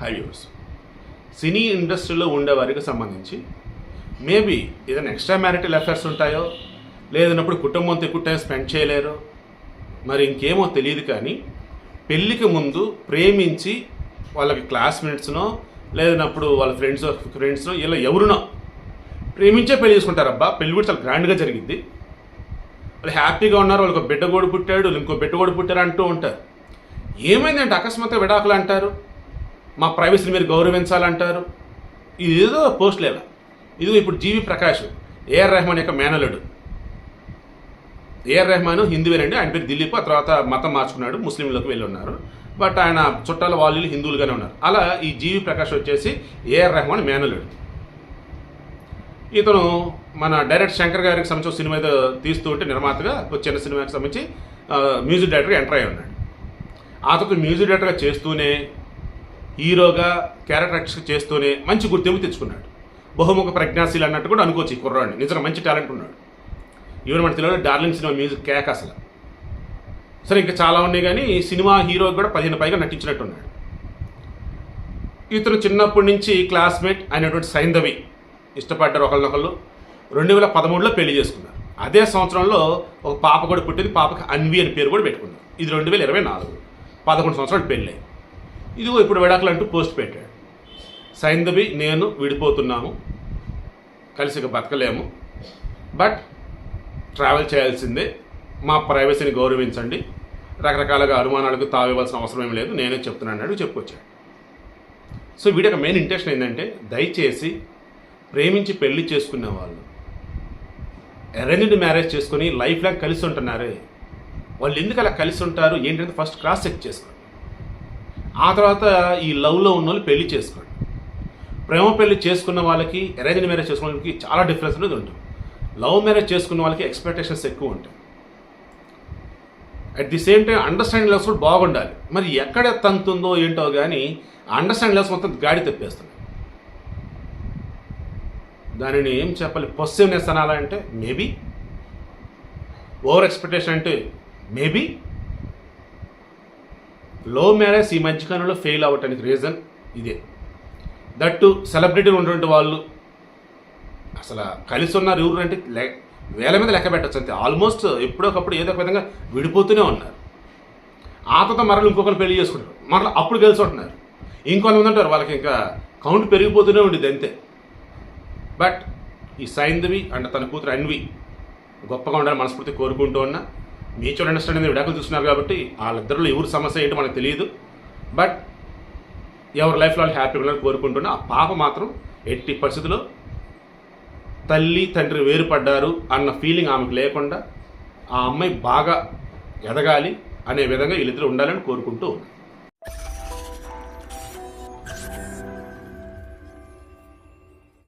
High views సినీ ఇండస్ట్రీలో ఉండే వారికి సంబంధించి మేబీ ఏదైనా ఎక్స్ట్రా మ్యారిటల్ అఫేర్స్ ఉంటాయో లేదన్నప్పుడు కుటుంబంతో ఎక్కువ టైం స్పెండ్ చేయలేరు మరి ఇంకేమో తెలియదు కానీ పెళ్ళికి ముందు ప్రేమించి వాళ్ళకి క్లాస్మేట్స్నో లేదన్నప్పుడు వాళ్ళ ఫ్రెండ్స్ ఫ్రెండ్స్నో ఇలా ఎవరునో ప్రేమించే పెళ్ళి చేసుకుంటారబ్బా. పెళ్ళి కూడా చాలా గ్రాండ్గా జరిగింది వాళ్ళు హ్యాపీగా ఉన్నారు వాళ్ళకి ఒక బిడ్డ కూడా పుట్టాడు ఇంకో బిడ్డ కూడా పుట్టారు అంటూ ఉంటారు. ఏమైందంటే అకస్మాత్తుగా విడాకులు అంటారు. మా ప్రైవసీని మీరు గౌరవించాలంటారు? ఇది ఏదో పోస్ట్ లేదా ఇది ఇప్పుడు జీవి ప్రకాష్ ఏఆర్ రెహమాన్ యొక్క మేనలుడు ఏఆర్ రెహమాన్ హిందువేనండి ఆయన పేరు దిలీప్. ఆ తర్వాత మతం మార్చుకున్నాడు. ముస్లింలకు వెళ్ళి ఉన్నారు బట్ ఆయన చుట్టాల వాళ్ళు హిందువులుగానే ఉన్నారు. అలా ఈ జీవి ప్రకాష్ వచ్చేసి ఏఆర్ రెహమాన్ మేనలుడు ఇతను మన డైరెక్ట్ శంకర్ గారికి సంబంధించిన సినిమా ఏదో తీస్తూ ఉంటే నిర్మాతగా చిన్న సినిమాకి సంబంధించి మ్యూజిక్ డైరెక్టర్గా ఎంటర్ అయి ఉన్నాడు. ఆ తర్వాత మ్యూజిక్ డైరెక్టర్గా చేస్తూనే హీరోగా క్యారెక్టర్ చేస్తూనే మంచి గుర్తింపు తెచ్చుకున్నాడు. బహుముఖ ప్రజ్ఞాశీలు అన్నట్టు కూడా అనుకోవచ్చు ఈ కుర్రాడిని. నిజంగా మంచి టాలెంట్ ఉన్నాడు. ఈవెన్ మన తెలుగులో డార్లింగ్ సినిమా మ్యూజిక్ కేక్ అసలు. సరే ఇంకా చాలా ఉన్నాయి కానీ సినిమా హీరో కూడా పదిహేను పైగా నటించినట్టున్నాడు. ఇతను చిన్నప్పటి నుంచి క్లాస్మేట్ అయినటువంటి సైంధవి ఇష్టపడ్డారు ఒకళ్ళనొకళ్ళు. రెండు వేల పదమూడులో పెళ్ళి చేసుకున్నారు. అదే సంవత్సరంలో ఒక పాప కూడా పుట్టింది. పాపకి అన్వి అని పేరు కూడా పెట్టుకున్నారు. ఇది రెండు వేల ఇరవై నాలుగు. పదకొండు సంవత్సరాలు పెళ్ళి. ఇదిగో ఇప్పుడు విడాకులు అంటూ పోస్ట్ పెట్టాడు. సైంధవి నేను విడిపోతున్నాము. కలిసి బతకలేము. బట్ ట్రావెల్ చేయాల్సిందే. మా ప్రైవసీని గౌరవించండి. రకరకాలుగా అనుమానాలకు తావివ్వాల్సిన అవసరం ఏం లేదు. నేనే చెప్తున్నాను అన్నాడు చెప్పుకొచ్చాడు. సో వీడి యొక్క మెయిన్ ఇంటెన్షన్ ఏంటంటే దయచేసి ప్రేమించి పెళ్ళి చేసుకున్న వాళ్ళు అరేంజ్డ్ మ్యారేజ్ చేసుకుని లైఫ్ లాంగ్ కలిసి ఉంటున్నారే. వాళ్ళు ఎందుకు అలా కలిసి ఉంటారు? ఏంటంటే ఫస్ట్ క్రాస్ చెక్ చేసుకోండి. ఆ తర్వాత ఈ లవ్లో ఉన్న వాళ్ళు పెళ్ళి చేసుకోండి. ప్రేమ పెళ్ళి చేసుకున్న వాళ్ళకి అరేంజ్డ్ మ్యారేజ్ చేసుకున్న వాళ్ళకి చాలా డిఫరెన్స్ అనేది ఉంటుంది. లవ్ మ్యారేజ్ చేసుకున్న వాళ్ళకి ఎక్స్పెక్టేషన్స్ ఎక్కువ ఉంటాయి. At the same time understanding levels కూడా బాగుండాలి. మరి ఎక్కడ తంతుందో ఏంటో కానీ అండర్స్టాండింగ్ లెవెల్స్ మొత్తం గాడి తెప్పేస్తుంది. దానిని ఏం చెప్పాలి? పొసివ్నెస్ అనాలంటే మేబీ ఓవర్ ఎక్స్పెక్టేషన్ అంటే మేబీ లో మ్యారేజ్ ఈ మధ్యకాలంలో ఫెయిల్ అవ్వటానికి రీజన్ ఇదే. దట్టు సెలబ్రిటీలు ఉన్నటువంటి వాళ్ళు అసలు కలిసి ఉన్నారు ఎవరు అంటే వేల మీద లెక్క పెట్టచ్చు అంతే. ఆల్మోస్ట్ ఎప్పుడోకప్పుడు ఏదో ఒక విధంగా విడిపోతూనే ఉన్నారు. ఆ తర్వాత మరలు ఇంకొకరు పెళ్ళి చేసుకుంటారు. మరలా అప్పుడు కలిసి ఉంటున్నారు. ఇంకొంతమంది ఉంటారు వాళ్ళకి ఇంకా కౌంట్ పెరిగిపోతూనే ఉండేది అంతే. బట్ ఈ సైంధవి అండ్ తన కూతురు అన్వి గొప్పగా ఉండాలని మనస్ఫూర్తి కోరుకుంటూ ఉన్నా మ్యూచువల్ అండర్స్టాండింగ్ విడాకులు చూస్తున్నారు కాబట్టి వాళ్ళిద్దరిలో ఎవరి సమస్య ఏంటో మనకు తెలియదు. బట్ ఎవరి లైఫ్లో వాళ్ళు హ్యాపీ ఉండాలని కోరుకుంటున్నా ఆ పాప మాత్రం ఎట్టి పరిస్థితుల్లో తల్లి తండ్రి వేరుపడ్డారు అన్న ఫీలింగ్ ఆమెకు లేకుండా ఆ అమ్మాయి బాగా ఎదగాలి అనే విధంగా వీళ్ళిద్దరు ఉండాలని కోరుకుంటూ ఉన్నాను